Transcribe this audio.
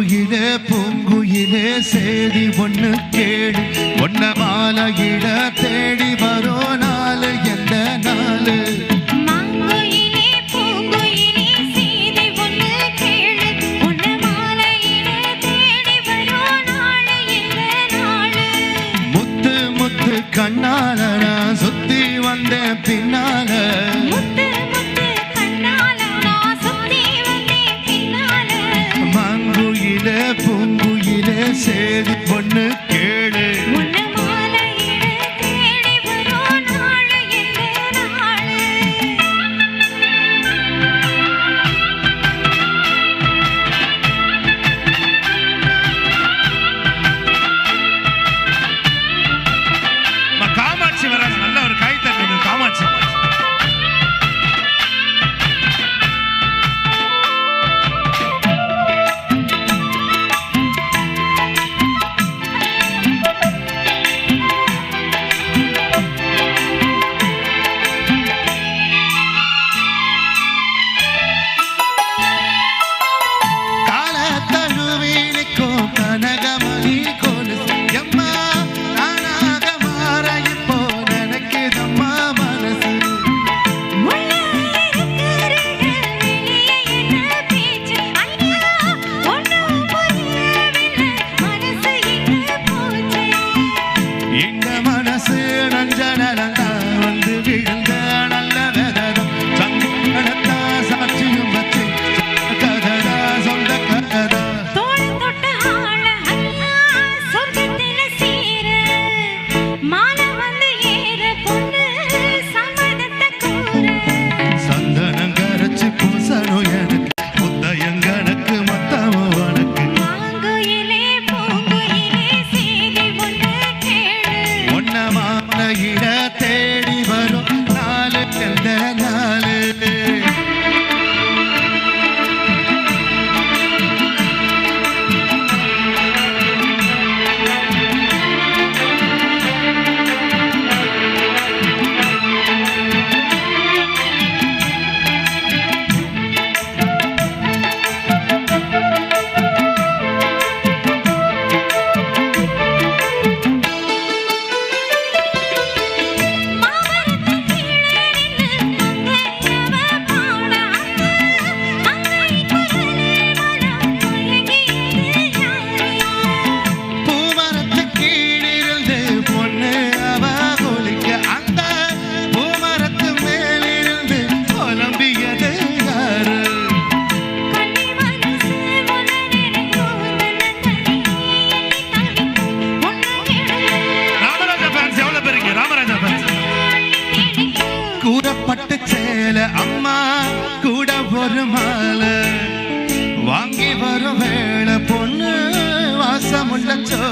பூங்குயிலே பூங்குயிலே சேதி ஒன்று கேடு. ஒன்ன மாலையிட தேடி வரும் நாள் எந்த நாள்? கண்ணால நான் சுத்தி வந்தேன் பின்னால vencer. மரணமான இடத்தை கூட பட்டு சேல அம்மா கூட ஒரு மாலை. வாங்கி வரும் வேலை பொண்ணு வாசமுள்ள சோ